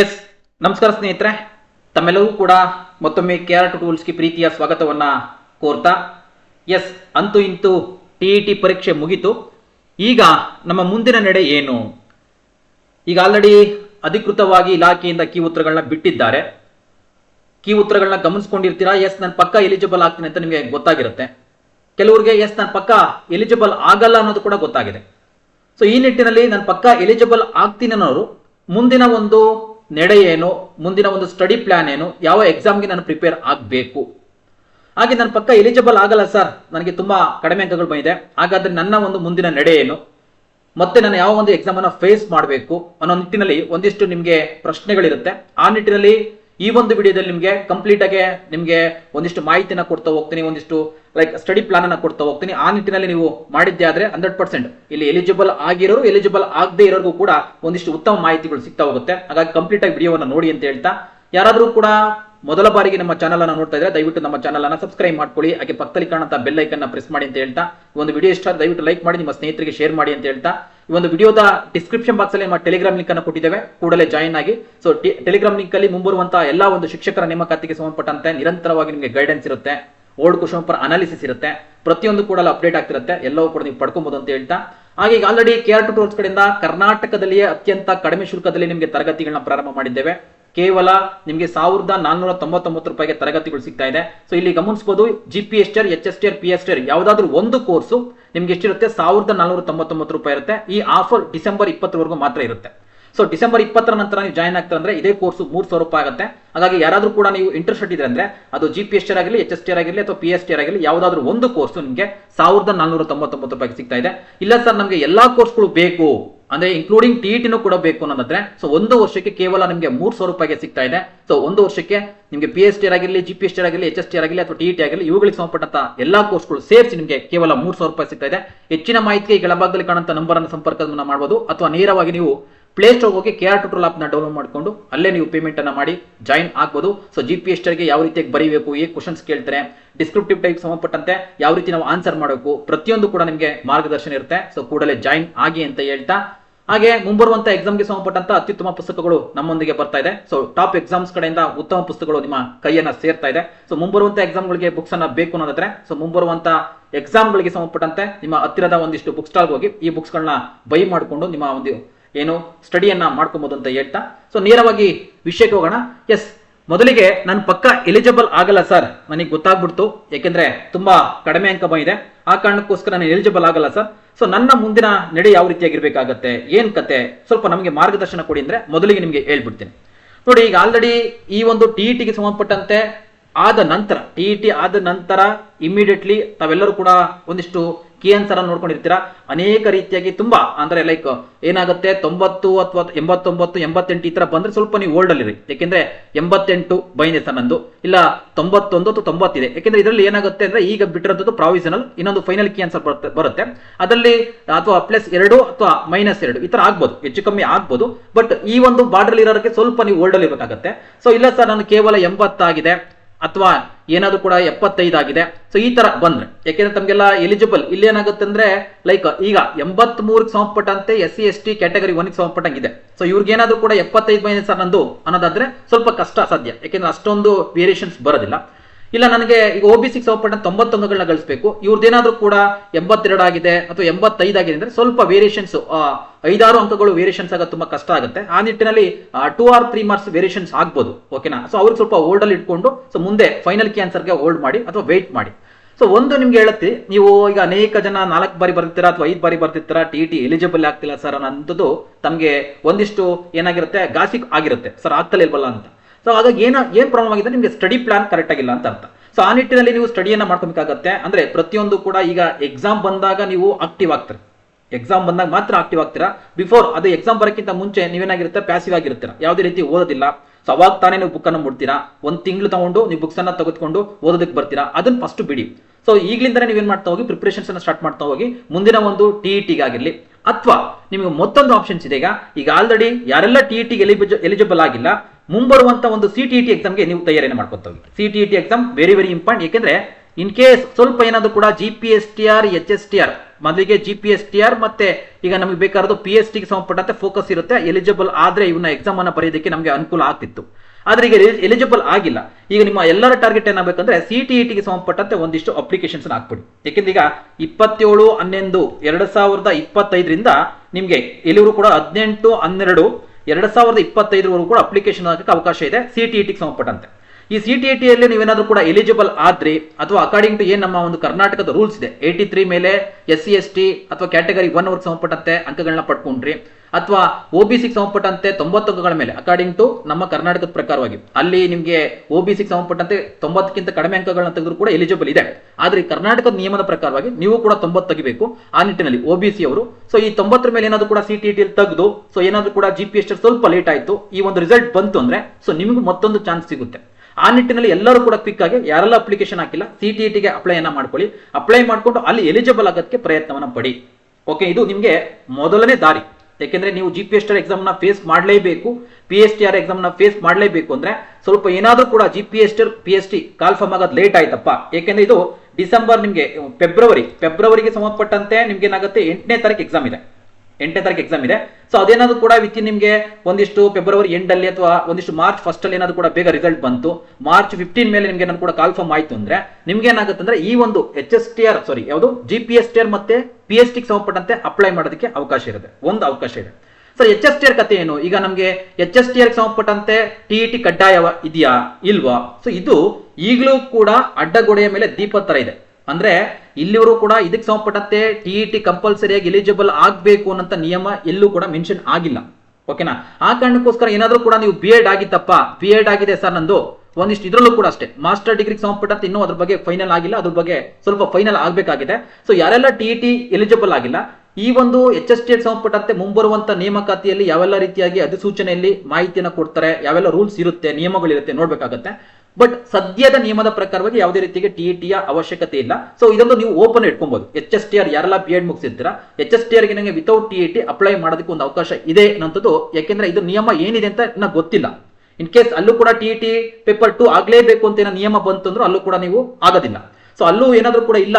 S ನಮಸ್ಕಾರ ಸ್ನೇಹಿತರೆ. ತಮ್ಮೆಲ್ಲರೂ ಕೂಡ ಮತ್ತೊಮ್ಮೆ ಕೆ ಆರ್ ಟೂಲ್ಸ್ಗೆ ಪ್ರೀತಿಯ ಸ್ವಾಗತವನ್ನು ಕೋರ್ತಾ. ಎಸ್ ಅಂತೂ ಇಂತೂ ಟಿ ಇ ಟಿ ಪರೀಕ್ಷೆ ಮುಗಿತು. ಈಗ ನಮ್ಮ ಮುಂದಿನ ನಡೆ ಏನು? ಈಗ ಆಲ್ರೆಡಿ ಅಧಿಕೃತವಾಗಿ ಇಲಾಖೆಯಿಂದ ಕೀ ಉತ್ತರಗಳನ್ನ ಬಿಟ್ಟಿದ್ದಾರೆ. ಕೀ ಉತ್ತರಗಳನ್ನ ಗಮನಿಸ್ಕೊಂಡಿರ್ತೀರಾ? ಎಸ್ ನಾನು ಪಕ್ಕ ಎಲಿಜಿಬಲ್ ಆಗ್ತೀನಿ ಅಂತ ನಿಮಗೆ ಗೊತ್ತಾಗಿರುತ್ತೆ. ಕೆಲವರಿಗೆ ಎಸ್ ನಾನು ಪಕ್ಕ ಎಲಿಜಿಬಲ್ ಆಗಲ್ಲ ಅನ್ನೋದು ಕೂಡ ಗೊತ್ತಾಗಿದೆ. ಸೊ ಈ ನಿಟ್ಟಿನಲ್ಲಿ ನಾನು ಪಕ್ಕ ಎಲಿಜಿಬಲ್ ಆಗ್ತೀನಿ ಅನ್ನೋರು ಮುಂದಿನ ಒಂದು ನಡೆ ಏನು, ಮುಂದಿನ ಒಂದು ಸ್ಟಡಿ ಪ್ಲಾನ್ ಏನು, ಯಾವ ಎಕ್ಸಾಮ್ಗೆ ನಾನು ಪ್ರಿಪೇರ್ ಆಗಬೇಕು. ಹಾಗೆ ನನ್ನ ಪಕ್ಕ ಎಲಿಜಿಬಲ್ ಆಗಲ್ಲ ಸರ್ ನನಗೆ ತುಂಬ ಕಡಿಮೆ ಅಂಕಗಳು ಬಂದಿದೆ. ಹಾಗಾದ್ರೆ ನನ್ನ ಒಂದು ಮುಂದಿನ ನಡೆ ಏನು? ಮತ್ತೆ ನಾನು ಯಾವ ಒಂದು ಎಕ್ಸಾಮ್ ಅನ್ನ ಫೇಸ್ ಮಾಡಬೇಕು? ಅನ್ನೋ ನಿಟ್ಟಿನಲ್ಲಿ ಒಂದಿಷ್ಟು ನಿಮಗೆ ಪ್ರಶ್ನೆಗಳಿರುತ್ತೆ. ಆ ನಿಟ್ಟಿನಲ್ಲಿ ಈ ಒಂದು ವಿಡಿಯೋದಲ್ಲಿ ನಿಮಗೆ ಕಂಪ್ಲೀಟ್ ಆಗಿ ನಿಮಗೆ ಒಂದಿಷ್ಟು ಮಾಹಿತಿನ ಕೊಡ್ತಾ ಹೋಗ್ತೀನಿ, ಒಂದಿಷ್ಟು ಲೈಕ್ ಸ್ಟಡಿ ಪ್ಲಾನ್ ಅನ್ನ ಕೊಡ್ತಾ ಹೋಗ್ತೀನಿ. ಆ ನಿಟ್ಟಿನಲ್ಲಿ ನೀವು ಮಾಡಿದ್ದೆ ಆದ್ರೆ ಹಂಡ್ರೆಡ್ ಪರ್ಸೆಂಟ್ ಇಲ್ಲಿ ಎಲಿಜಿಬಲ್ ಆಗಿರೋರು ಎಲಿಜಿಬಲ್ ಆಗದೆ ಇರೋರಿಗೂ ಕೂಡ ಒಂದಿಷ್ಟು ಉತ್ತಮ ಮಾಹಿತಿಗಳು ಸಿಗ್ತಾ ಹೋಗುತ್ತೆ. ಹಾಗಾಗಿ ಕಂಪ್ಲೀಟ್ ಆಗಿ ವಿಡಿಯೋವನ್ನು ನೋಡಿ ಅಂತ ಹೇಳ್ತಾ. ಯಾರಾದರೂ ಕೂಡ ಮೊದಲ ಬಾರಿಗೆ ನಮ್ಮ ಚಾನಲ್ ಅನ್ನು ನೋಡ್ತಾ ಇದ್ರೆ ದಯವಿಟ್ಟು ನಮ್ಮ ಚಾನಲ್ ಅನ್ನ ಸಬ್ಸ್ಕ್ರೈಬ್ ಮಾಡ್ಕೊಳ್ಳಿ. ಹಾಗೆ ಪಕ್ಕದಲ್ಲಿ ಕಾಣುತ್ತಾ ಬೆಲ್ ಐಕನ್ ಪ್ರೆಸ್ ಮಾಡಿ ಅಂತ ಹೇಳ್ತಾ. ಒಂದು ವಿಡಿಯೋ ಇಷ್ಟ ದಯವಿಟ್ಟು ಲೈಕ್ ಮಾಡಿ, ನಿಮ್ಮ ಸ್ನೇಹಿತರಿಗೆ ಶೇರ್ ಮಾಡಿ ಅಂತ ಹೇಳ್ತಾ. ಈ ಒಂದು ವಿಡಿಯೋದ ಡಿಸ್ಕ್ರಿಪ್ಷನ್ ಬಾಕ್ಸ್ ಅಲ್ಲಿ ನಮ್ಮ ಟೆಲಿಗ್ರಾಮ್ ಲಿಂಕ್ ಅನ್ನು ಕೊಟ್ಟಿದ್ದೇವೆ. ಕೂಡಲೇ ಜಾಯಿನ್ ಆಗಿ. ಸೊ ಟೆಲಿಗ್ರಾಮ್ ಲಿಂಕ್ ಅಲ್ಲಿ ಮುಂಬರುವಂತಹ ಎಲ್ಲಾ ಒಂದು ಶಿಕ್ಷಕರ ನೇಮಕಾತಿಗೆ ಸಂಬಂಧಪಟ್ಟಂತೆ ನಿರಂತರವಾಗಿ ನಿಮಗೆ ಗೈಡೆನ್ಸ್ ಇರುತ್ತೆ. ಓಲ್ಡ್ ಕ್ವಶನ್ ಪೇಪರ್ ಅನಾಲಿಸಿಸ್ ಇರುತ್ತೆ. ಪ್ರತಿಯೊಂದು ಕೂಡ ಅಪ್ಡೇಟ್ ಆಗ್ತಿರುತ್ತೆ. ಎಲ್ಲವೂ ಕೂಡ ನೀವು ಪಡ್ಕೊಬಹುದು ಅಂತ ಹೇಳ್ತಾ. ಹಾಗೆ ಈಗ ಆಲ್ರೆಡಿ ಕೇರ್ ಟೂರ್ಸ್ ಕಡೆಯಿಂದ ಕರ್ನಾಟಕದಲ್ಲಿಯೇ ಅತ್ಯಂತ ಕಡಿಮೆ ಶುಲ್ಕದಲ್ಲಿ ನಿಮಗೆ ತರಗತಿಗಳನ್ನ ಪ್ರಾರಂಭ ಮಾಡಿದ್ದೇವೆ. ಕೇವಲ ನಿಮಗೆ ಸಾವಿರದ ನಾನ್ನೂರ ತೊಂಬತ್ತೊಂಬತ್ತು ರೂಪಾಯಿಗೆ ತರಗತಿಗಳು ಸಿಗ್ತಾ ಇದೆ. ಸೊ ಇಲ್ಲಿ ಗಮನಿಸಬಹುದು G P S T R H S T R P S T R ಯಾವುದಾದ್ರೂ ಒಂದು ಕೋರ್ಸು ನಿಮ್ಗೆ ಎಷ್ಟಿರುತ್ತೆ? ಸಾವಿರದ ನಾನ್ನೂರ ತೊಂಬತ್ತೊಂಬತ್ತು ರೂಪಾಯಿ ಇರುತ್ತೆ. ಈ ಆಫರ್ ಡಿಸೆಂಬರ್ ಇಪ್ಪತ್ತರವರೆಗೂ ಮಾತ್ರ ಇರುತ್ತೆ. ಸೊ ಡಿಸೆಂಬರ್ ಇಪ್ಪತ್ತರ ನಂತರ ನೀವು ಜಾಯ್ನ್ ಆಗ್ತಾ ಅಂದ್ರೆ ಇದೇ ಕೋರ್ಸ್ ಮೂರು ಸಾವಿರ ರೂಪಾಯಿ ಆಗುತ್ತೆ. ಹಾಗಾಗಿ ಯಾರಾದರೂ ಕೂಡ ನೀವು ಇಂಟ್ರೆಸ್ಟ್ ಇದ್ರೆ ಅಂದ್ರೆ ಅದು ಜಿ ಪಿ ಎಸ್ ಟಿ ಆಗಲಿ ಎಚ್ ಎಸ್ ಟಿ ಆಗಿರಲಿ ಅಥವಾ ಪಿ ಎಸ್ ಟಿ ಆಗಿರಲಿ ಯಾವುದಾದ್ರೂ ಒಂದು ಕೋರ್ಸ್ ನಿಮಗೆ ಸಾವಿರದ ನಾನ್ನೂರ ತೊಂಬತ್ತೊಂಬತ್ತು ರೂಪಾಯಿಗೆ ಸಿಗ್ತಾ ಇದೆ. ಇಲ್ಲ ಸರ್ ನಮಗೆ ಎಲ್ಲಾ ಕೋರ್ಸ್ಗಳು ಬೇಕು. ಅಂದ್ರೆ ಇನ್ಕ್ಲೂಡಿಂಗ್ ಟಿ ಟಿನೂ ಕೂಡ ಬೇಕು ಅನ್ನೋದಾದ್ರೆ ಸೊ ಒಂದು ವರ್ಷಕ್ಕೆ ಕೇವಲ ನಿಮಗೆ ಮೂರ್ ಸಾವಿರ ರೂಪಾಯಿಗೆ ಸಿಗ್ತಾ ಇದೆ. ಸೊ ಒಂದು ವರ್ಷಕ್ಕೆ ನಿಮಗೆ ಪಿ ಎಸ್ ಟಿ ಆಗಿರಲಿ ಜಿ ಪಿ ಎಸ್ ಟಿ ಆಗಿರಲಿ ಎಚ್ ಎಸ್ ಟಿ ಆಗಿರಲಿ ಅಥವಾ ಟಿ ಟಿ ಆಗಿರಲಿ ಇವುಗಳಿಗೆ ಸಂಬಂಧಪಟ್ಟಂತ ಎಲ್ಲಾ ಕೋರ್ಸ್ಗಳು ಸೇರಿಸಿ ನಿಮಗೆ ಕೇವಲ ಮೂರ್ ಸಾವಿರ ರೂಪಾಯಿ ಸಿಗ್ತಾ ಇದೆ. ಹೆಚ್ಚಿನ ಮಾಹಿತಿಗೆ ಕೆಳಭಾಗದಲ್ಲಿ ಕಾಣುವಂತ ನಂಬರ್ ಅನ್ನು ಸಂಪರ್ಕವನ್ನು ಮಾಡಬಹುದು ಅಥವಾ ನೇರವಾಗಿ ನೀವು ಪ್ಲೇ ಸ್ಟೋರ್ ಹೋಗಿ ಕೆ ಆರ್ ಟೋಟಲ್ ಆಪ್ನ ಡೌನ್ಲೋಡ್ ಮಾಡಿಕೊಂಡು ಅಲ್ಲೇ ನೀವು ಪೇಮೆಂಟ್ ಅನ್ನು ಮಾಡಿ ಜಾಯಿನ್ ಆಗ್ಬೋದು. ಸೊ ಜಿ ಪಿ ಎಸ್ಗೆ ಯಾವ ರೀತಿಯಾಗಿ ಬರೀಬೇಕು ಈ ಕ್ವಶನ್ಸ್ ಕೇಳ್ತಾರೆ ಡಿಸ್ಕ್ರಿಪ್ಟಿವ್ ಟೈಪ್ ಸಂಬಂಧಪಟ್ಟಂತೆ ಯಾವ ರೀತಿ ನಾವು ಆನ್ಸರ್ ಮಾಡಬೇಕು, ಪ್ರತಿಯೊಂದು ಕೂಡ ನಿಮಗೆ ಮಾರ್ಗದರ್ಶನ ಇರುತ್ತೆ. ಸೊ ಕೂಡಲೇ ಜಾಯಿನ್ ಆಗಿ ಅಂತ ಹೇಳ್ತಾ ಹಾಗೆ ಮುಂಬರುವಂತ ಎಕ್ಸಾಮ್ಗೆ ಸಂಬಂಧಪಟ್ಟಂತ ಅತ್ಯುತ್ತಮ ಪುಸ್ತಕಗಳು ನಮ್ಮೊಂದಿಗೆ ಬರ್ತಾ ಇದೆ. ಸೊ ಟಾಪ್ ಎಕ್ಸಾಮ್ಸ್ ಕಡೆಯಿಂದ ಉತ್ತಮ ಪುಸ್ತಕಗಳು ನಿಮ್ಮ ಕೈಯನ್ನ ಸೇರ್ತಾ ಇದೆ. ಸೊ ಮುಂಬರುವಂತ ಎಕ್ಸಾಮ್ಗಳಿಗೆ ಬುಕ್ಸ್ ಅನ್ನ ಬೇಕು ಅನ್ನೋದಾದ್ರೆ ಸೊ ಮುಂಬರುವಂತ ಎಕ್ಸಾಮ್ಗಳಿಗೆ ಸಂಬಂಧಪಟ್ಟಂತೆ ನಿಮ್ಮ ಹತ್ತಿರದ ಒಂದಿಷ್ಟು ಬುಕ್ ಸ್ಟಾಲ್ಗೆ ಹೋಗಿ ಈ ಬುಕ್ಸ್ ಗಳನ್ನ ಬೈ ಮಾಡಿಕೊಂಡು ನಿಮ್ಮ ಒಂದು ಏನು ಸ್ಟಡಿಯನ್ನ ಮಾಡ್ಕೊಬಹುದು ಅಂತ ಹೇಳ್ತಾ. ಸೊ ನೇರವಾಗಿ ವಿಷಯಕ್ಕೆ ಹೋಗೋಣ. ಎಸ್ ಮೊದಲಿಗೆ ನಾನು ಪಕ್ಕ ಎಲಿಜಿಬಲ್ ಆಗಲ್ಲ ಸರ್ ನನಗೆ ಗೊತ್ತಾಗ್ಬಿಡ್ತು. ಯಾಕೆಂದ್ರೆ ತುಂಬಾ ಕಡಿಮೆ ಅಂಕ ಬಂದಿದೆ. ಆ ಕಾರಣಕ್ಕೋಸ್ಕರ ನಾನು ಎಲಿಜಿಬಲ್ ಆಗಲ್ಲ ಸರ್ ಸೊ ನನ್ನ ಮುಂದಿನ ನಡೆ ಯಾವ ರೀತಿಯಾಗಿರ್ಬೇಕಾಗತ್ತೆ? ಏನ್ ಕತೆ? ಸ್ವಲ್ಪ ನಮಗೆ ಮಾರ್ಗದರ್ಶನ ಕೊಡಿ ಅಂದ್ರೆ ಮೊದಲಿಗೆ ನಿಮಗೆ ಹೇಳ್ಬಿಡ್ತೀನಿ. ನೋಡಿ, ಈಗ ಆಲ್ರೆಡಿ ಈ ಒಂದು ಟಿ ಇ ಟಿಗೆ ಸಂಬಂಧಪಟ್ಟಂತೆ ಆದ ನಂತರ ಟಿ ಟಿ ಆದ ನಂತರ ಇಮಿಡಿಯೇಟ್ಲಿ ತಾವೆಲ್ಲರೂ ಕೂಡ ಒಂದಿಷ್ಟು ಕೀ ಆನ್ಸರ್ ಅನ್ನು ನೋಡ್ಕೊಂಡಿರ್ತೀರಾ? ಅನೇಕ ರೀತಿಯಾಗಿ ತುಂಬಾ, ಅಂದ್ರೆ ಲೈಕ್ ಏನಾಗುತ್ತೆ? ತೊಂಬತ್ತು ಅಥವಾ ಎಂಬತ್ತೊಂಬತ್ತು, ಎಂಬತ್ತೆಂಟು ಈ ತರ ಬಂದ್ರೆ ಸ್ವಲ್ಪ ನೀವು ಓಲ್ಡ್ ಅಲ್ಲಿ ಯಾಕೆಂದ್ರೆ ಎಂಬತ್ತೆಂಟು ಬೈನೆ ಸರ್ ನಂದು ಇಲ್ಲ, ತೊಂಬತ್ತೊಂದು ಅಥವಾ ತೊಂಬತ್ತಿದೆ. ಯಾಕೆಂದ್ರೆ ಇದರಲ್ಲಿ ಏನಾಗುತ್ತೆ ಅಂದ್ರೆ ಈಗ ಬಿಟ್ಟಿರೋದು ಪ್ರಾವಿಷನಲ್ ಇನ್ನೊಂದು ಫೈನಲ್ ಕಿ ಆನ್ಸರ್ ಬರುತ್ತೆ ಅದರಲ್ಲಿ ಅಥವಾ ಪ್ಲಸ್ ಎರಡು ಅಥವಾ ಮೈನಸ್ ಎರಡು ಈ ತರ ಆಗ್ಬೋದು. ಹೆಚ್ಚು ಕಮ್ಮಿ ಆಗ್ಬೋದು. ಬಟ್ ಈ ಒಂದು ಬಾರ್ಡರ್ ಇರೋದಕ್ಕೆ ಸ್ವಲ್ಪ ನೀವು ಓಲ್ಡ್ ಅಲ್ಲಿ ಇರಬೇಕಾಗುತ್ತೆ ಸೊ ಇಲ್ಲ ಸರ್ ನಾನು ಕೇವಲ ಎಂಬತ್ತಾಗಿದೆ. ಅಥವಾ ಏನಾದ್ರು ಕೂಡ ಎಪ್ಪತ್ತೈದು ಆಗಿದೆ ಸೊ ಈ ತರ ಬಂದ್ರೆ, ಯಾಕೆಂದ್ರೆ ತಮ್ಗೆಲ್ಲ ಎಲಿಜಿಬಲ್ ಇಲ್ಲಿ ಏನಾಗುತ್ತೆ ಅಂದ್ರೆ ಲೈಕ್ ಈಗ ಎಂಬತ್ ಮೂರ್ ಸಂಬಂಧಪಟ್ಟಂತೆ S C S T category ಒನ್ಗೆ ಸಂಬಂಧಪಟ್ಟಂಗಿದೆ. ಸೊ ಇವ್ರಿಗೆ ಏನಾದ್ರು ಕೂಡ ಎಪ್ಪತ್ತೈದು ಮೈನಸ್ ನಂದು ಅನ್ನೋದಾದ್ರೆ ಸ್ವಲ್ಪ ಕಷ್ಟ ಸಾಧ್ಯ. ಯಾಕೆಂದ್ರೆ ಅಷ್ಟೊಂದು ವೇರಿಯೇಷನ್ಸ್ ಬರೋದಿಲ್ಲ. ಇಲ್ಲ, ನನಗೆ ಈಗ ಒ ಬಿ ಸಿಗೆ ಸಂಬಂಧಪಟ್ಟ ತೊಂಬತ್ತೊಂದುಗಳನ್ನ ಗಳಿಸಬೇಕು. ಇವ್ರದ್ದೇನಾದ್ರೂ ಕೂಡ ಎಂಬತ್ತೆರಡು ಆಗಿದೆ ಅಥವಾ ಎಂಬತ್ತೈದು ಆಗಿದೆ ಅಂದ್ರೆ ಸ್ವಲ್ಪ ವೇರಿಯೇಷನ್ಸ್ ಐದಾರು ಅಂಕಗಳು ವೇರಿಯೇಷನ್ಸ್ ಆಗೋದು ತುಂಬಾ ಕಷ್ಟ ಆಗುತ್ತೆ. ಆ ನಿಟ್ಟಿನಲ್ಲಿ two or three marks variations ಆಗ್ಬೋದು ಓಕೆನಾ ಸೊ ಅವ್ರಿಗೆ ಸ್ವಲ್ಪ ಓಲ್ಡ್ ಅಲ್ಲಿ ಇಟ್ಕೊಂಡು ಸೊ ಮುಂದೆ ಫೈನಲ್ ಕ್ಯಾನ್ಸರ್ಗೆ ಹೋಲ್ಡ್ ಮಾಡಿ ಅಥವಾ ವೇಟ್ ಮಾಡಿ. ಸೊ ಒಂದು ನಿಮ್ಗೆ ಹೇಳುತ್ತೆ, ನೀವು ಈಗ ಅನೇಕ ಜನ ನಾಲ್ಕು ಬಾರಿ ಬರ್ತೀರಾ ಅಥವಾ ಐದು ಬಾರಿ ಬರ್ತಿರ್ತೀರಾ ಟಿ ಟಿ ಎಲಿಜಿಬಲ್ ಆಗ್ತಿಲ್ಲ ಸರ್ ಅನ್ನೋಂಥದ್ದು ತಮಗೆ ಒಂದಿಷ್ಟು ಏನಾಗಿರುತ್ತೆ ಗಾಸಿಕ್ ಆಗಿರುತ್ತೆ. ಸರ್ ಆಗ್ತಲೇ ಇಲ್ವಲ್ಲ ಅಂತ. ಸೊ ಹಾಗಾಗಿ ಏನ, ಏನು ಪ್ರಾಬ್ಲಮ್ ಆಗಿದೆ? ನಿಮಗೆ ಸ್ಟಡಿ ಪ್ಲಾನ್ ಕರೆಕ್ಟ್ ಆಗಿಲ್ಲ ಅಂತ ಅರ್ಥ. ಸೊ ಆ ನಿಟ್ಟಿನಲ್ಲಿ ನೀವು ಸ್ಟಡಿಯನ್ನು ಮಾಡ್ಕೊಬೇಕಾಗತ್ತೆ. ಅಂದ್ರೆ ಪ್ರತಿಯೊಂದು ಕೂಡ ಈಗ ಎಕ್ಸಾಮ್ ಬಂದಾಗ ನೀವು ಆಕ್ಟಿವ್ ಆಗ್ತೀರಿ. ಎಕ್ಸಾಮ್ ಬಂದಾಗ ಮಾತ್ರ ಆಕ್ಟಿವ್ ಆಗ್ತೀರಾ. ಬಿಫೋರ್ ಅದು ಎಕ್ಸಾಮ್ ಬರೋಕ್ಕಿಂತ ಮುಂಚೆ ನೀವೇನಾಗಿರುತ್ತೆ ಪ್ಯಾಸಿವ್ ಆಗಿರ್ತೀರಾ ಯಾವುದೇ ರೀತಿ ಓದೋದಿಲ್ಲ. ಸೊ ಅವಾಗ ತಾನೇ ನೀವು ಬುಕ್ಕನ್ನು ಮುಡ್ತೀರಾ ಒಂದು ತಿಂಗಳು ತಗೊಂಡು ನೀವು ಬುಕ್ಸ್ ಅನ್ನ ತೆಗೆದುಕೊಂಡು ಓದೋದಕ್ಕೆ ಬರ್ತೀರಾ? ಅದನ್ನ ಫಸ್ಟ್ ಬಿಡಿ. ಸೊ ನೀವು ನೀವೇನ್ ಮಾಡ್ತಾ ಹೋಗಿ ಪ್ರಿಪರೇಷನ್ಸ್ ಅನ್ನ ಸ್ಟಾರ್ಟ್ ಮಾಡ್ತಾ ಹೋಗಿ ಮುಂದಿನ ಒಂದು ಟಿ ಇ ಆಗಿರಲಿ. ಅಥವಾ ನಿಮಗೆ ಮತ್ತೊಂದು ಆಪ್ಷನ್ಸ್ ಇದೆ ಈಗ ಈಗ ಆಲ್ರೆಡಿ ಯಾರೆಲ್ಲ ಟಿ ಇ ಟಿಗೆ ಎಲಿಜಿಬಲ್ ಆಗಿಲ್ಲ ಮುಂಬರುವಂತ ಒಂದು ಸಿ ಟಿ ಇ ಟಿ ಎಕ್ಸಾಮ್ಗೆ ನೀವು ತಯಾರಿಯನ್ನು ಮಾಡ್ಕೊತೀವಿ C T E T exam very very important ಏಕೆಂದ್ರೆ ಇನ್ ಕೇಸ್ ಸ್ವಲ್ಪ ಏನಾದರೂ ಕೂಡ G P S T R H S T R ಮೊದಲಿಗೆ G P S T R ಮತ್ತೆ ಈಗ ನಮಗೆ ಬೇಕಾದ ಪಿ ಎಸ್ ಟಿಗೆ ಸಂಬಂಧಪಟ್ಟಂತೆ ಫೋಕಸ್ ಇರುತ್ತೆ. ಎಲಿಜಿಬಲ್ ಆದ್ರೆ ಇವನ್ನ ಎಕ್ಸಾಮ್ ಅನ್ನ ಬರೆಯೋದಕ್ಕೆ ನಮಗೆ ಅನುಕೂಲ ಆಗ್ತಿತ್ತು. ಆದರೆ ಈಗ ಎಲಿಜಿಬಲ್ ಆಗಿಲ್ಲ. ಈಗ ನಿಮ್ಮ ಎಲ್ಲರ ಟಾರ್ಗೆಟ್ ಏನಾಗಬೇಕಂದ್ರೆ ಸಿ ಟಿ ಇ ಟಿಗೆ ಸಂಬಂಧಪಟ್ಟಂತೆ ಒಂದಿಷ್ಟು ಅಪ್ಲಿಕೇಶನ್ಸ್ ಹಾಕ್ಬಿಡಿ. ಯಾಕೆಂದ್ರೆ ಈಗ ಇಪ್ಪತ್ತೇಳು, ಹನ್ನೊಂದು, ಎರಡು ಸಾವಿರದ ಇಪ್ಪತ್ತೈದರಿಂದ ನಿಮಗೆ ಎಲ್ಲರೂ ಕೂಡ ಹದಿನೆಂಟು, ಹನ್ನೆರಡು ಎರಡ್ ಸಾವಿರದ ಇಪ್ಪತ್ತೈದರವರೆಗೂ ಕೂಡ ಅಪ್ಲಿಕೇಶನ್ ಹಾಕಕ್ಕೆ ಅವಕಾಶ ಇದೆ ಸಿ ಟಿ ಟಿಗೆ ಸಂಬಂಧಪಟ್ಟಂತೆ. ಈ ಸಿ ಟಿ ಟಿಯಲ್ಲಿ ನೀವೇನಾದ್ರೂ ಕೂಡ ಎಲಿಜಿಬಲ್ ಆದ್ರಿ, ಅಥವಾ ಅಕಾರ್ಡಿಂಗ್ ಟು ಏನ್ ನಮ್ಮ ಒಂದು ಕರ್ನಾಟಕದ ರೂಲ್ಸ್ ಇದೆ ಏಯ್ಟಿ ತ್ರೀ ಮೇಲೆ ಎಸ್ ಸಿ ಎಸ್ ಟಿ ಅಥವಾ ಕ್ಯಾಟಗರಿ ಒನ್ ಅವ್ರಿಗೆ ಸಂಬಂಧಪಟ್ಟಂತೆ ಅಂಕಗಳನ್ನ ಪಡ್ಕೊಂಡ್ರಿ ಅಥವಾ ಒ ಬಿ ಸಿಗೆ ಸಂಬಂಧಪಟ್ಟಂತೆ ತೊಂಬತ್ತು ಅಂಕಗಳ ಮೇಲೆ ಅಕಾರ್ಡಿಂಗ್ ಟು ನಮ್ಮ ಕರ್ನಾಟಕದ ಪ್ರಕಾರವಾಗಿ. ಅಲ್ಲಿ ನಿಮಗೆ ಒ ಬಿ ಸಿಗೆ ಸಂಬಂಧಪಟ್ಟಂತೆ ತೊಂಬತ್ತಕ್ಕಿಂತ ಕಡಿಮೆ ಅಂಕಗಳನ್ನ ತೆಗೆದ್ರು ಕೂಡ ಎಲಿಜಿಬಲ್ ಇದೆ. ಆದ್ರೆ ಕರ್ನಾಟಕದ ನಿಯಮದ ಪ್ರಕಾರವಾಗಿ ನೀವು ಕೂಡ ತೊಂಬತ್ತು ತೆಗಿಬೇಕು. ಆ ನಿಟ್ಟಿನಲ್ಲಿ ಒ ಬಿ ಸಿ ಅವರು. ಸೊ ಈ ತೊಂಬತ್ತರ ಮೇಲೆ ಏನಾದರೂ ಕೂಡ ಸಿ ಟಿ ಟಿ ತೆಗೆದು ಸೊ ಏನಾದರೂ ಕೂಡ ಜಿ ಪಿ ಎಸ್ ಸ್ವಲ್ಪ ಲೇಟ್ ಆಯ್ತು, ಈ ಒಂದು ರಿಸಲ್ಟ್ ಬಂತು ಅಂದ್ರೆ ಸೊ ನಿಮಗೂ ಮತ್ತೊಂದು ಚಾನ್ಸ್ ಸಿಗುತ್ತೆ. ಆ ನಿಟ್ಟಿನಲ್ಲಿ ಎಲ್ಲರೂ ಕೂಡ ಕ್ವಿಕ್ ಆಗಿ, ಯಾರೆಲ್ಲ ಅಪ್ಲಿಕೇಶನ್ ಹಾಕಿಲ್ಲ ಸಿ ಟಿ ಟಿಗೆ ಅಪ್ಲೈ ಅನ್ನ ಮಾಡ್ಕೊಳ್ಳಿ. ಅಪ್ಲೈ ಮಾಡಿಕೊಂಡು ಅಲ್ಲಿ ಎಲಿಜಿಬಲ್ ಆಗೋದಕ್ಕೆ ಪ್ರಯತ್ನವನ್ನ ಪಡಿ. ಓಕೆ ಇದು ನಿಮಗೆ ಮೊದಲನೇ ದಾರಿ. ಯಾಕೆಂದ್ರೆ ನೀವು ಜಿ ಪಿ ಎಸ್ ಟಿ ಎಕ್ಸಾಮ್ನ ಫೇಸ್ ಮಾಡಲೇಬೇಕು ಪಿ ಎಸ್ ಟಿ ಆರ್ ಎಕ್ಸಾಮ್ನ ಫೇಸ್ ಮಾಡಲೇಬೇಕು ಅಂದ್ರೆ ಸ್ವಲ್ಪ ಏನಾದರೂ ಕೂಡ G P S T P S T call form ಆಗೋದು ಲೇಟ್ ಆಯ್ತಪ್ಪ. ಯಾಕೆಂದ್ರೆ ಇದು ಡಿಸೆಂಬರ್ ನಿಮಗೆ ಫೆಬ್ರವರಿ ಫೆಬ್ರವರಿಗೆ ಸಂಬಂಧಪಟ್ಟಂತೆ ನಿಮ್ಗೆ ಏನಾಗುತ್ತೆ ಎಂಟನೇ ತಾರೀಕು ಎಕ್ಸಾಮ್ ಇದೆ. ಎಂಟನೇ ತಾರೀಕು ಎಕ್ಸಾಮ್ ಇದೆ. ಸೊ ಅದೇನಾದ್ರು ಕೂಡ ವಿತ್ ನಿಮಗೆ ಒಂದಿಷ್ಟು ಫೆಬ್ರವರಿ ಎಂಡ್ ಅಲ್ಲಿ ಅಥವಾ ಒಂದಿಷ್ಟು ಮಾರ್ಚ್ ಫಸ್ಟ್ ಅಲ್ಲಿ ಏನಾದ್ರು ಕೂಡ ಬೇಗ ರಿಸಲ್ಟ್ ಬಂತು. ಮಾರ್ಚ್ ಫಿಫ್ಟೀನ್ ಮೇಲೆ ನಿಮ್ಗೆ ಏನಾದ್ರು ಕೂಡ ಕಾಲ್ಫಾರ್ಮ್ ಆಯ್ತು ಅಂದ್ರೆ, ನಿಮ್ಗೆ ಏನಾಗುತ್ತೆ ಅಂದ್ರೆ ಈ ಒಂದು H S T R sorry ಯಾವುದು? G P S T R ಮತ್ತೆ ಪಿ ಎಸ್ ಟಿಗೆ ಸಂಬಂಧಪಟ್ಟಂತೆ ಅಪ್ಲೈ ಮಾಡೋದಕ್ಕೆ ಅವಕಾಶ ಇರುತ್ತೆ. ಒಂದು ಅವಕಾಶ ಇದೆ. Sir H S T R ಕತೆ ಏನು? ಈಗ ನಮಗೆ ಎಚ್ ಎಸ್ ಟಿ ಆರ್ ಸಂಬಂಧಪಟ್ಟಂತೆ ಟಿ ಟಿ ಕಡ್ಡಾಯ ಇದೆಯಾ? ಇಲ್ವಾ? ಸೊ ಇದು ಈಗಲೂ ಕೂಡ ಅಡ್ಡಗೋಡೆಯ ಮೇಲೆ ದೀಪ ತರ ಇದೆ. ಅಂದ್ರೆ ಇಲ್ಲಿವರು ಕೂಡ ಇದಕ್ಕೆ ಸಂಬಂಧಪಟ್ಟಂತೆ ಟಿ ಇ ಟಿ ಕಂಪಲ್ಸರಿಯಾಗಿ ಎಲಿಜಿಬಲ್ ಆಗಬೇಕು ಅನ್ನೋಂಥ ನಿಯಮ ಎಲ್ಲೂ ಕೂಡ ಮೆನ್ಷನ್ ಆಗಿಲ್ಲ. ಓಕೆನಾ ಆ ಕಾರಣಕ್ಕೋಸ್ಕರ ಏನಾದರೂ ಕೂಡ ನೀವು ಬಿ ಎಡ್ ಆಗಿತ್ತಪ್ಪ. ಬಿ ಎಡ್ ಆಗಿದೆ ಸರ್ ನಂದು. ಒಂದಿಷ್ಟು ಇದರಲ್ಲೂ ಕೂಡ ಅಷ್ಟೇ. ಮಾಸ್ಟರ್ ಡಿಗ್ರಿಗೆ ಸಂಬಂಧಪಟ್ಟಂತೆ ಇನ್ನೂ ಅದ್ರ ಬಗ್ಗೆ ಫೈನಲ್ ಆಗಿಲ್ಲ. ಅದ್ರ ಬಗ್ಗೆ ಸ್ವಲ್ಪ ಫೈನಲ್ ಆಗಬೇಕಾಗಿದೆ. ಸೊ ಯಾರೆಲ್ಲ ಟಿ ಇ ಟಿ ಎಲಿಜಿಬಲ್ ಆಗಿಲ್ಲ, ಈ ಒಂದು ಎಚ್ ಎಸ್ ಟಿ ಸಂಬಂಧಪಟ್ಟಂತೆ ಮುಂಬರುವಂತ ನೇಮಕಾತಿಯಲ್ಲಿ ಯಾವೆಲ್ಲ ರೀತಿಯಾಗಿ ಅಧಿಸೂಚನೆಯಲ್ಲಿ ಮಾಹಿತಿಯನ್ನು ಕೊಡ್ತಾರೆ, ಯಾವೆಲ್ಲ ರೂಲ್ಸ್ ಇರುತ್ತೆ, ನಿಯಮಗಳಿರುತ್ತೆ ನೋಡ್ಬೇಕಾಗತ್ತೆ. ಬಟ್ ಸದ್ಯದ ನಿಯಮದ ಪ್ರಕಾರವಾಗಿ ಯಾವುದೇ ರೀತಿಗೆ ಟಿ ಟಿಯ ಅವಶ್ಯಕತೆ ಇಲ್ಲ. ಸೊ ಇದೊಂದು ನೀವು ಓಪನ್ ಇಟ್ಕೊಬಹುದು ಎಚ್ ಎಸ್ ಟಿ ಆರ್ ಯಾರೆಲ್ಲ ಬಿ ಎಡ್ ಮುಗಿಸಿರ್ತೀರಾ? ಎಚ್ ಎಸ್ ಟಿ ಆರ್ಗೆ ನನಗೆ ವಿತೌಟ್ ಟಿ ಟಿ ಅಪ್ಲೈ ಮಾಡೋದಕ್ಕೆ ಒಂದು ಅವಕಾಶ ಇದೆ ಅನ್ನೋಂಥದ್ದು ಯಾಕೆಂದ್ರೆ ಇದು ನಿಯಮ ಏನಿದೆ ಅಂತ ನನಗೆ ಗೊತ್ತಿಲ್ಲ. ಇನ್ ಕೇಸ್ ಅಲ್ಲೂ ಕೂಡ ಟಿ ಟಿ ಪೇಪರ್ ಟು ಆಗ್ಲೇಬೇಕು ಅಂತ ಏನೋ ನಿಯಮ ಬಂತು ಅಂದ್ರೂ ಅಲ್ಲೂ ಕೂಡ ನೀವು ಆಗೋದಿಲ್ಲ. ಸೊ ಅಲ್ಲೂ ಏನಾದರೂ ಕೂಡ ಇಲ್ಲ.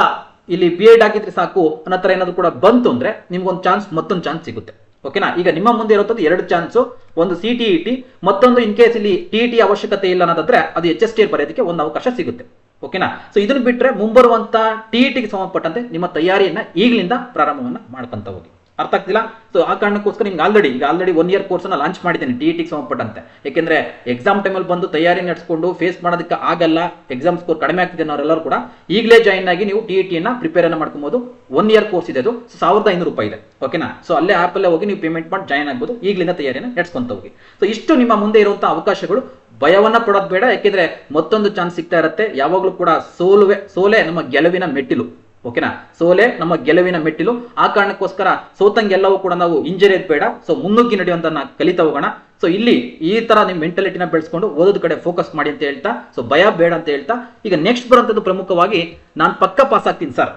ಇಲ್ಲಿ ಬಿ ಎಡ್ ಆಗಿದ್ರೆ ಸಾಕು ಅನ್ನೋ ಥರ ಏನಾದ್ರು ಕೂಡ ಬಂತು ಅಂದ್ರೆ ನಿಮ್ಗೊಂದು ಚಾನ್ಸ್ ಮತ್ತೊಂದು ಚಾನ್ಸ್ ಸಿಗುತ್ತೆ. ಓಕೆನಾ ಈಗ ನಿಮ್ಮ ಮುಂದೆ ಇರುತ್ತದೆ ಎರಡು ಚಾನ್ಸ್ ಒಂದು ಸಿ ಟಿ ಇ ಟಿ ಮತ್ತೊಂದು ಇನ್ ಕೇಸ್ ಇಲ್ಲಿ ಟಿ ಟಿ ಅವಶ್ಯಕತೆ ಇಲ್ಲ ಅನ್ನೋದಾದ್ರೆ ಅದು ಎಚ್ ಎಸ್ ಟಿ ಬರೆಯೋದಕ್ಕೆ ಒಂದು ಅವಕಾಶ ಸಿಗುತ್ತೆ. ಓಕೆನಾ ಸೊ ಇದನ್ನು ಬಿಟ್ಟರೆ ಮುಂಬರುವಂತಹ ಟಿ ಇ ಟಿಗೆ ಸಂಬಂಧಪಟ್ಟಂತೆ ನಿಮ್ಮ ತಯಾರಿಯನ್ನ ಈಗಲಿಂದ ಪ್ರಾರಂಭವನ್ನ ಮಾಡ್ಕೊಂತ ಹೋಗಿ. ಅರ್ಥ ಆಗ್ತಿಲ್ಲ? ಸೊ ಆ ಕಾರಣಕ್ಕೋಸ್ಕರ ನಿಮ್ಗೆ ಆಲ್ರೆಡಿ ಈಗ ಆಲ್ರೆಡಿ ಒನ್ ಇಯರ್ ಕೋರ್ಸ್ ಅನ್ನ ಲಾಂಚ್ ಮಾಡಿದ್ದೇನೆ ಟಿ ಟಿಗೆ ಸಂಬಂಧಪಟ್ಟಂತೆ. ಯಾಕೆಂದ್ರೆ ಎಕ್ಸಾಮ್ ಟೈಮಲ್ಲಿ ಬಂದು ತಯಾರಿ ನಡೆಸ್ಕೊಂಡು ಫೇಸ್ ಮಾಡೋದಕ್ಕೆ ಆಗಲ್ಲ ಎಕ್ಸಾಮ್ ಸ್ಕೋರ್ ಕಡಿಮೆ ಆಗ್ತಿದೆ ಅನ್ನೋರೆಲ್ಲರೂ ಕೂಡ ಈಗಲೇ ಜಾಯಿನ್ ಆಗಿ ನೀವು ಟಿ ಟಿಯನ್ನು ಪ್ರಿಪೇರ್ ಅನ್ನ ಮಾಡ್ಕೊಬೋದು. ಒನ್ ಇಯರ್ ಕೋರ್ಸ್ ಇದೆ ಅದು ಸಾವಿರದ ಐನೂರು ರೂಪಾಯಿ ಇದೆ ಓಕೆನಾ ಸೊ ಅಲ್ಲೇ ಆ್ಯಪಲ್ಲೇ ಹೋಗಿ ನೀವು ಪೇಮೆಂಟ್ ಮಾಡಿ ಜಾಯಿನ್ ಆಗ್ಬೋದು, ಈಗಲಿಂದ ತಯಾರಿಯನ್ನು ನಡೆಸ್ಕೊಂತ ಹೋಗಿ. ಸೊ ಇಷ್ಟು ನಿಮ್ಮ ಮುಂದೆ ಇರುವಂತಹ ಅವಕಾಶಗಳು, ಭಯವನ್ನ ಪಡೋದು ಬೇಡ ಯಾಕೆಂದ್ರೆ ಮತ್ತೊಂದು ಚಾನ್ಸ್ ಸಿಗ್ತಾ ಇರುತ್ತೆ, ಯಾವಾಗಲೂ ಕೂಡ ಸೋಲುವೆ, ಸೋಲೆ ನಮ್ಮ ಗೆಲುವಿನ ಮೆಟ್ಟಿಲು. ಓಕೆನಾ ಸೋಲೆ ನಮ್ಮ ಗೆಲುವಿನ ಮೆಟ್ಟಿಲು. ಆ ಕಾರಣಕ್ಕೋಸ್ಕರ ಸೋತಂಗೆಲ್ಲವೂ ಕೂಡ ನಾವು ಇಂಜರಿ ಬೇಡ. ಸೊ ಮುನ್ನುಗ್ಗಿ ನಡೆಯುವಂತ ಕಲಿತ ಹೋಗೋಣ. ಸೊ ಇಲ್ಲಿ ಈ ತರ ನಿಮ್ಮ ಮೆಂಟಾಲಿಟಿನ ಬೆಳೆಸ್ಕೊಂಡು ಓದೋದ್ ಕಡೆ ಫೋಕಸ್ ಮಾಡಿ ಅಂತ ಹೇಳ್ತಾ ಸೊ ಭಯ ಬೇಡ ಅಂತ ಹೇಳ್ತಾ, ಈಗ ನೆಕ್ಸ್ಟ್ ಬರುವಂತದ್ದು ಪ್ರಮುಖವಾಗಿ ನಾನು ಪಕ್ಕ ಪಾಸ್ ಆಗ್ತೀನಿ ಸರ್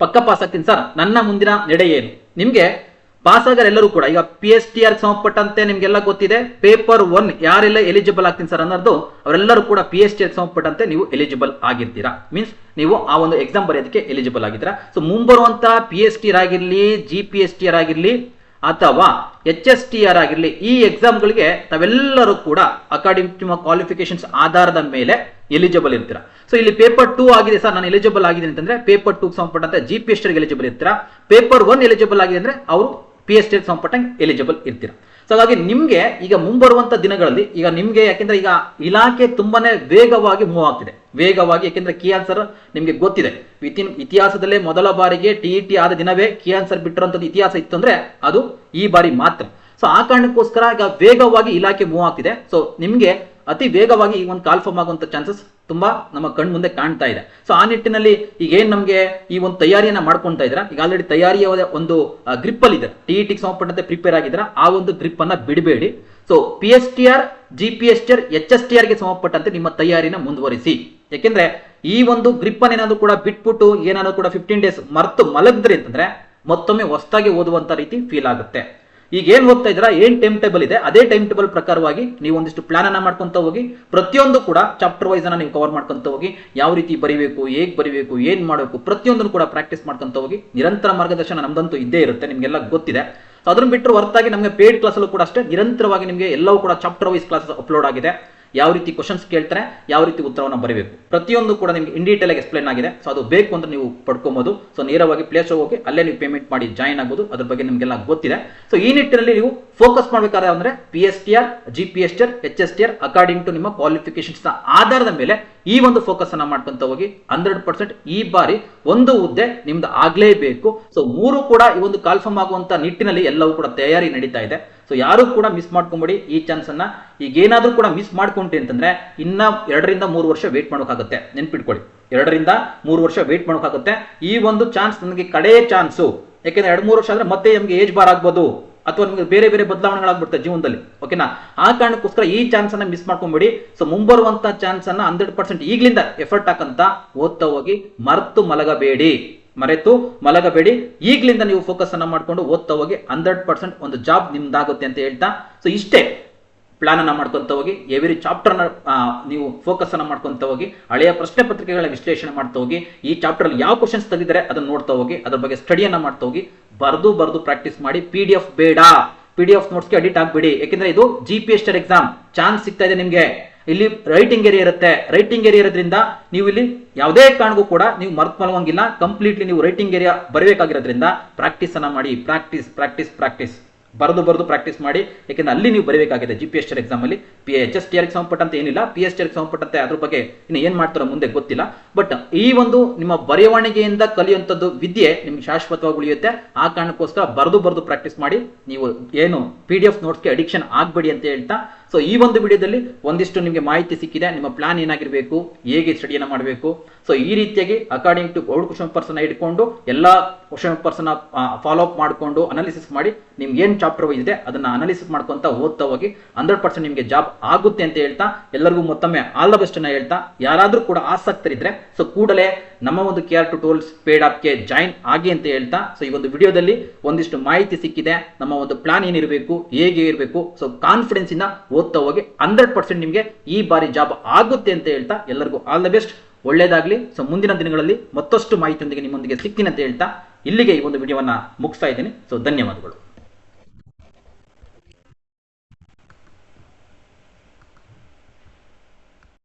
ಪಕ್ಕ ಪಾಸ್ ಆಗ್ತೀನಿ ಸರ್ ನನ್ನ ಮುಂದಿನ ನಡೆ ಏನು? ನಿಮ್ಗೆ ಪಾಸ್ ಎಲ್ಲರೂ ಕೂಡ, ಈಗ ಪಿ ಎಸ್ ಟಿ ಆರ್ ಸಂಬಂಧಪಟ್ಟಂತೆ ನಿಮ್ಗೆಲ್ಲ ಗೊತ್ತಿದೆ ಪೇಪರ್ ಒನ್ ಯಾರೆಲ್ಲ ಎಲಿಜಿಬಲ್ ಆಗ್ತೀನಿ ಸರ್ ಅನ್ನೋದು, ಅವರೆಲ್ಲರೂ ಕೂಡ ಪಿ ಎಸ್ ಟಿ ಆರ್ ಸಂಬಂಧಪಟ್ಟಂತೆ ನೀವು ಎಲಿಜಿಬಲ್ ಆಗಿರ್ತೀರಾ. ಮೀನ್ಸ್ ನೀವು ಆ ಒಂದು ಎಕ್ಸಾಮ್ ಬರೆಯೋದಕ್ಕೆ ಎಲಿಜಿಬಲ್ ಆಗಿದ್ದೀರಾ. ಸೊ ಮುಂಬರುವಂತ ಪಿ ಎಸ್ ಟಿ ಆರ್ ಆಗಿರ್ಲಿ G P S T R ಆಗಿರ್ಲಿ, ಅಥವಾ ಎಚ್ ಎಸ್ ಟಿ ಆರ್ ಆಗಿರಲಿ, ಈ ಎಕ್ಸಾಮ್ಗಳಿಗೆ ತಾವೆಲ್ಲರೂ ಕೂಡ ಅಕಾರ್ಡಿಂಗ್ ಟು ಕ್ವಾಲಿಫಿಕೇಶನ್ಸ್ ಆಧಾರದ ಮೇಲೆ ಎಲಿಜಿಬಲ್ ಇರ್ತೀರಾ. ಸೊ ಇಲ್ಲಿ ಪೇಪರ್ ಟೂ ಆಗಿದೆ ಸರ್ ನಾನು ಎಲಿಜಿಬಲ್ ಆಗಿದೆ ಅಂತಂದ್ರೆ ಪೇಪರ್ ಟೂ ಸಂಬಂಧಪಟ್ಟಂತೆ G P S T eligible ಇರ್ತೀರಾ. ಪೇಪರ್ ಒನ್ ಎಲಿಜಿಬಲ್ ಆಗಿದೆ ಅಂದ್ರೆ, ಅವರು ಪಿ ಎಸ್ ಟಿ ಸಂಪಟಂಗ್ ಎಲಿಜಿಬಲ್ ಇರ್ತೀರ. ಸೊ ಹಾಗಾಗಿ ನಿಮಗೆ ಈಗ ಮುಂಬರುವಂತ ದಿನಗಳಲ್ಲಿ ಈಗ ನಿಮಗೆ ಯಾಕೆಂದ್ರೆ ಈಗ ಇಲಾಖೆ ತುಂಬಾನೇ ವೇಗವಾಗಿ ಮೂವ್ ಆಗ್ತಿದೆ. ವೇಗವಾಗಿ ಯಾಕೆಂದ್ರೆ ಕಿ ಆನ್ಸರ್ ನಿಮಗೆ ಗೊತ್ತಿದೆ. ವಿತಿನ್ ಇತಿಹಾಸದಲ್ಲೇ ಮೊದಲ ಬಾರಿಗೆ ಟಿ ಟಿ ಆದ ದಿನವೇ ಕಿ ಆನ್ಸರ್ ಬಿಟ್ಟಿರುವಂತದ್ದು ಇತಿಹಾಸ ಇತ್ತು ಅಂದ್ರೆ ಅದು ಈ ಬಾರಿ ಮಾತ್ರ. ಸೊ ಆ ಕಾರಣಕ್ಕೋಸ್ಕರ ಈಗ ವೇಗವಾಗಿ ಇಲಾಖೆ ಮೂವ್ ಆಗ್ತಿದೆ. ಸೊ ನಿಮಗೆ ಅತಿ ವೇಗವಾಗಿ ಈ ಒಂದು ಕಾಲ್ಫಾರ್ಮ್ ಆಗುವಂತ ಚಾನ್ಸಸ್ ತುಂಬಾ ನಮ್ಮ ಕಣ್ ಮುಂದೆ ಕಾಣ್ತಾ ಇದೆ. ಸೊ ಆ ನಿಟ್ಟಿನಲ್ಲಿ ಈಗ ಏನ್ ನಮಗೆ ಈ ಒಂದು ತಯಾರಿಯನ್ನ ಮಾಡ್ಕೊಂತಾ ಇದ್ರ ಈಗ ಆಲ್ರೆಡಿ ತಯಾರಿಯ ಒಂದು ಗ್ರಿಪ್ ಅಲ್ಲಿ ಇದೆ ಟಿ ಟಿ ಸಂಬಂಧಪಟ್ಟಂತೆ ಪ್ರಿಪೇರ್ ಆಗಿದ್ರ ಆ ಒಂದು ಗ್ರಿಪ್ ಅನ್ನ ಬಿಡಬೇಡಿ so P S T R G P S T R H S T ಆರ್ಗೆ ಸಂಬಂಧಪಟ್ಟಂತೆ ನಿಮ್ಮ ತಯಾರಿನ ಮುಂದುವರಿಸಿ. ಯಾಕೆಂದ್ರೆ ಈ ಒಂದು ಗ್ರಿಪ್ ಅನ್ನ ಏನಾದ್ರು ಕೂಡ ಬಿಟ್ಬಿಟ್ಟು ಏನಾದ್ರು ಕೂಡ ಫಿಫ್ಟೀನ್ ಡೇಸ್ ಮರ್ತು ಮಲಗಿದ್ರಿ ಅಂತಂದ್ರೆ ಮತ್ತೊಮ್ಮೆ ಹೊಸದಾಗಿ ಓದುವಂತ ರೀತಿ ಫೀಲ್ ಆಗುತ್ತೆ. ಈಗ ಏನ್ ಓದ್ತಾ ಇದ್ದೀರಾ? ಏನ್ ಟೈಮ್ ಟೇಬಲ್ ಇದೆ? ಅದೇ ಟೈಮ್ ಟೇಬಲ್ ಪ್ರಕಾರವಾಗಿ ನೀವು ಒಂದಿಷ್ಟು ಪ್ಲಾನ್ ಅನ್ನ ಮಾಡ್ಕೊಂತ ಹೋಗಿ, ಪ್ರತಿಯೊಂದು ಕೂಡ ಚಾಪ್ಟರ್ ವೈಸ್ ಅನ್ನ ನೀವು ಕವರ್ ಮಾಡ್ಕೊಂತ ಹೋಗಿ, ಯಾವ ರೀತಿ ಬರಿಬೇಕು, ಹೇಗ್ ಬರಿಬೇಕು, ಏನ್ ಮಾಡಬೇಕು, ಪ್ರತಿಯೊಂದನ್ನು ಕೂಡ ಪ್ರಾಕ್ಟೀಸ್ ಮಾಡ್ಕೊಂತ ಹೋಗಿ, ನಿರಂತರ ಮಾರ್ಗದರ್ಶನ ನಮ್ದಂತೂ ಇದ್ದೇ ಇರುತ್ತೆ, ನಿಮ್ಗೆಲ್ಲ ಗೊತ್ತಿದೆ. ಅದನ್ನು ಬಿಟ್ಟರೆ ಹೊರತಾಗಿ ನಮಗೆ ಪೇಡ್ ಕ್ಲಾಸಲ್ಲೂ ಕೂಡ ಅಷ್ಟೇ, ನಿರಂತರವಾಗಿ ನಿಮಗೆ ಎಲ್ಲವೂ ಕೂಡ ಚಾಪ್ಟರ್ ವೈಸ್ ಕ್ಲಾಸಸ್ ಅಪ್ಲೋಡ್ ಆಗಿದೆ. ಯಾವ ರೀತಿ ಕ್ವಶನ್ಸ್ ಕೇಳ್ತಾರೆ, ಯಾವ ರೀತಿ ಉತ್ತರವನ್ನು ಬರೀಬೇಕು. ಪ್ರತಿಯೊಂದು ಕೂಡ ನಿಮಗೆ ಇನ್ ಡೀಟೇಲ್ ಆಗಿ ಎಕ್ಸ್ಪ್ಲೈನ್ ಆಗಿದೆ. ಸೊ ಅದು ಬೇಕು ಅಂದ್ರೆ ನೀವು ಪಡ್ಕೊಬಹುದು ಸೊ ನೇರವಾಗಿ ಪ್ಲೇಸ್ ಹೋಗಿ ಅಲ್ಲೇ ನೀವು ಪೇಮೆಂಟ್ ಮಾಡಿ ಜಾಯಿನ್ ಆಗ್ಬೋದು ಅದ್ರ ಬಗ್ಗೆ ನಿಮಗೆಲ್ಲ ಗೊತ್ತಿದೆ. ಸೊ ಈ ನಿಟ್ಟಿನಲ್ಲಿ ನೀವು ಫೋಕಸ್ ಮಾಡಬೇಕಾದ್ರೆ ಅಂದ್ರೆ P S T R G P S T R H S T R according to ನಿಮ್ಮ ಕ್ವಾಲಿಫಿಕೇಶನ್ಸ್ ಆಧಾರದ ಮೇಲೆ ಈ ಒಂದು ಫೋಕಸ್ ಅನ್ನ ಮಾಡ್ಕೊಂತ ಹೋಗಿ ಹಂಡ್ರೆಡ್ ಪರ್ಸೆಂಟ್ ಈ ಬಾರಿ ಒಂದು ಹುದ್ದೆ ನಿಮ್ದು ಆಗ್ಲೇಬೇಕು. ಸೊ ಮೂರು ಕೂಡ ಈ ಒಂದು ಕಾಲ್ಫರ್ಮ್ ಆಗುವಂತ ನಿಟ್ಟಿನಲ್ಲಿ ಎಲ್ಲವೂ ಕೂಡ ತಯಾರಿ ನಡೀತಾ ಇದೆ. ಸೊ ಯಾರು ಕೂಡ ಮಿಸ್ ಮಾಡ್ಕೊಂಬಿಡಿ. ಈ ಚಾನ್ಸ್ ಅನ್ನ ಈಗ ಏನಾದ್ರೂ ಕೂಡ ಮಿಸ್ ಮಾಡ್ಕೊಂಡ್ರಿ ಅಂತಂದ್ರೆ ಇನ್ನ ಎರಡರಿಂದ ಮೂರು ವರ್ಷ ವೇಟ್ ಮಾಡೋಕ್ಕಾಗುತ್ತೆ ನೆನ್ಪಿಟ್ಕೊಳ್ಳಿ. ಎರಡರಿಂದ ಮೂರು ವರ್ಷ ವೇಟ್ ಮಾಡೋಕ್ಕಾಗುತ್ತೆ ಈ ಒಂದು ಚಾನ್ಸ್ ನನಗೆ ಕಡೇ ಚಾನ್ಸು ಯಾಕೆಂದ್ರೆ ಎರಡು ಮೂರು ವರ್ಷ ಆದ್ರೆ ಮತ್ತೆ ನಮಗೆ ಏಜ್ ಬಾರ್ ಆಗ್ಬೋದು. ಅಥವಾ ನಿಮಗೆ ಬೇರೆ ಬೇರೆ ಬದಲಾವಣೆಗಳಾಗ್ಬಿಡ್ತವೆ ಜೀವನದಲ್ಲಿ. ಓಕೆನಾ ಆ ಕಾರಣಕ್ಕೋಸ್ಕರ ಈ ಚಾನ್ಸ್ ಅನ್ನ ಮಿಸ್ ಮಾಡ್ಕೊಂಬಿಡಿ. ಸೊ ಮುಂಬರುವಂತ ಚಾನ್ಸ್ ಅನ್ನ ಹಂಡ್ರೆಡ್ ಪರ್ಸೆಂಟ್ ಈಗ್ಲಿಂದ ಎಫರ್ಟ್ ಹಾಕಂತ ಓದ್ತಾ ಹೋಗಿ ಮರೆತು ಮಲಗಬೇಡಿ. ಮರೆತು ಮಲಗಬೇಡಿ. ಈಗಲಿಂದ ನೀವು ಫೋಕಸ್ ಅನ್ನ ಮಾಡ್ಕೊಂಡು ಓದ್ತಾ ಹೋಗಿ ಹಂಡ್ರೆಡ್ ಪರ್ಸೆಂಟ್ ಒಂದು ಜಾಬ್ ನಿಮ್ದಾಗುತ್ತೆ ಅಂತ ಹೇಳ್ತಾ ಸೊ ಇಷ್ಟೇ ಪ್ಲಾನ್ ಅನ್ನ ಮಾಡ್ಕೊಂತ ಹೋಗಿ ಎವ್ರಿ ಚಾಪ್ಟರ್ ನೀವು ಫೋಕಸ್ ಅನ್ನ ಮಾಡ್ಕೊಂತ ಹೋಗಿ, ಹಳೆಯ ಪ್ರಶ್ನೆ ಪತ್ರಿಕೆಗಳ ವಿಶ್ಲೇಷಣೆ ಮಾಡ್ತಾ ಹೋಗಿ, ಈ ಚಾಪ್ಟರ್ ಅಲ್ಲಿ ಯಾವ ಕ್ವಶನ್ಸ್ ತೆಗೆದಿದ್ದಾರೆ ಅದನ್ನ ನೋಡ್ತಾ ಹೋಗಿ, ಅದ್ರ ಬಗ್ಗೆ ಸ್ಟಡಿಯನ್ನ ಮಾಡ್ತಾ ಹೋಗಿ, ಬರೆದು ಬರೆದು ಪ್ರಾಕ್ಟೀಸ್ ಮಾಡಿ ಪಿ ಡಿ ಎಫ್ ಬೇಡ ಪಿ ಡಿ ಎಫ್ ನೋಟ್ಸ್ಗೆ ಅಡಿಟ್ ಆಗ್ಬೇಡಿ ಯಾಕೆಂದ್ರೆ ಇದು G P S exam chance ಸಿಗ್ತಾ ಇದೆ ನಿಮ್ಗೆ. ಇಲ್ಲಿ ರೈಟಿಂಗ್ ಏರಿಯಾ ಇರುತ್ತೆ. ರೈಟಿಂಗ್ ಏರಿಯಾ ಇರೋದ್ರಿಂದ ನೀವು ಇಲ್ಲಿ ಯಾವುದೇ ಕಾರಣಕ್ಕೂ ಕೂಡ ನೀವು ಮರ್ತ್ ಮಲಗಂಗಿಲ್ಲ ಕಂಪ್ಲೀಟ್ಲಿ ನೀವು ರೈಟಿಂಗ್ ಏರಿಯಾ ಬರಬೇಕಾಗಿರೋದ್ರಿಂದ ಪ್ರಾಕ್ಟೀಸ್ ಅನ್ನ ಮಾಡಿ. ಪ್ರಾಕ್ಟೀಸ್ ಪ್ರಾಕ್ಟೀಸ್ ಪ್ರಾಕ್ಟೀಸ್ ಬರೆದು ಬರೆದು ಪ್ರಾಕ್ಟೀಸ್ ಮಾಡಿ. ಯಾಕೆಂದ್ರೆ ಅಲ್ಲಿ ನೀವು ಬರಬೇಕಾಗಿದೆ G P S T exam ಅಲ್ಲಿ. P H S T R ಸಂಬಂಧಪಟ್ಟಂತೆ ಏನಿಲ್ಲ. ಪಿ ಎಸ್ ಟಿ ಆರ್ ಸಂಬಂಧಪಟ್ಟಂತೆ ಅದ್ರ ಬಗ್ಗೆ ಇನ್ನು ಏನು ಮಾಡ್ತಾರೋ ಮುಂದೆ ಗೊತ್ತಿಲ್ಲ. ಬಟ್ ಈ ಒಂದು ನಿಮ್ಮ ಬರವಣಿಗೆಯಿಂದ ಕಲಿಯುವಂಥದ್ದು ವಿದ್ಯೆ ನಿಮ್ಗೆ ಶಾಶ್ವತವಾಗಿ ಉಳಿಯುತ್ತೆ. ಆ ಕಾರಣಕ್ಕೋಸ್ಕರ ಬರೆದು ಬರೆದು ಪ್ರಾಕ್ಟೀಸ್ ಮಾಡಿ. ನೀವು ಏನು ಪಿ ಡಿ ಎಫ್ ನೋಟ್ಸ್ಗೆ ಅಡಿಕ್ಷನ್ ಆಗಬೇಡಿ ಅಂತ ಹೇಳ್ತಾ ಸೊ ಈ ಒಂದು ವಿಡಿಯೋದಲ್ಲಿ ಒಂದಿಷ್ಟು ನಿಮಗೆ ಮಾಹಿತಿ ಸಿಕ್ಕಿದೆ. ನಿಮ್ಮ ಪ್ಲಾನ್ ಏನಾಗಿರಬೇಕು, ಹೇಗೆ ಸ್ಟಡಿಯನ್ನು ಮಾಡಬೇಕು. ಸೊ ಈ ರೀತಿಯಾಗಿ ಅಕಾರ್ಡಿಂಗ್ ಟು ಓಲ್ಡ್ ಕ್ವಶನ್ ಪರ್ಸನ್ನ ಇಟ್ಕೊಂಡು ಎಲ್ಲ ಕ್ವಶನ್ ಪರ್ಸನ್ನ ಫಾಲೋ ಅಪ್ ಮಾಡಿಕೊಂಡು ಅನಾಲಿಸಿಸ್ ಮಾಡಿ ನಿಮ್ಗೆ ಏನು ಚಾಪ್ಟರ್ ಇದೆ, ಅದನ್ನು ಅನಾಲಿಸಿಸ್ ಮಾಡ್ಕೊಂತ ಓದ್ತಾ ಹೋಗಿ ಹಂಡ್ರೆಡ್ ಪರ್ಸೆಂಟ್ ನಿಮಗೆ ಜಾಬ್ ಆಗುತ್ತೆ ಅಂತ ಹೇಳ್ತಾ, ಎಲ್ಲರಿಗೂ ಮತ್ತೊಮ್ಮೆ ಆಲ್ ದ ಬೆಸ್ಟ್ ಅನ್ನ ಹೇಳ್ತಾ, ಯಾರಾದರೂ ಕೂಡ ಆಸಕ್ತರಿದ್ರೆ ಸೊ ಕೂಡಲೇ ನಮ್ಮ ಒಂದು ಕೇರ್ ಟು ಟೂಲ್ಸ್ ಪೇಡ್ ಆಪ್ಗೆ ಜಾಯಿನ್ ಆಗಿ ಅಂತ ಹೇಳ್ತಾ ಸೊ ಈ ಒಂದು ವಿಡಿಯೋದಲ್ಲಿ ಒಂದಿಷ್ಟು ಮಾಹಿತಿ ಸಿಕ್ಕಿದೆ. ನಮ್ಮ ಒಂದು ಪ್ಲಾನ್ ಏನಿರಬೇಕು, ಹೇಗೆ ಇರಬೇಕು ಸೊ ಕಾನ್ಫಿಡೆನ್ಸ್ ಇಂದ ಓದ್ತಾ ಹೋಗಿ ಹಂಡ್ರೆಡ್ ಪರ್ಸೆಂಟ್ ನಿಮಗೆ ಈ ಬಾರಿ ಜಾಬ್ ಆಗುತ್ತೆ ಅಂತ ಹೇಳ್ತಾ ಎಲ್ಲರಿಗೂ ಆಲ್ ದ ಬೆಸ್ಟ್ ಒಳ್ಳೇದಾಗಲಿ. ಸೊ ಮುಂದಿನ ದಿನಗಳಲ್ಲಿ ಮತ್ತಷ್ಟು ಮಾಹಿತಿಯೊಂದಿಗೆ ನಿಮ್ಮೊಂದಿಗೆ ಸಿಗ್ತೀನಿ ಅಂತ ಹೇಳ್ತಾ, ಇಲ್ಲಿಗೆ ಈ ಒಂದು ವಿಡಿಯೋವನ್ನು ಮುಗಿಸ್ತಾ ಇದ್ದೀನಿ. ಸೊ ಧನ್ಯವಾದಗಳು.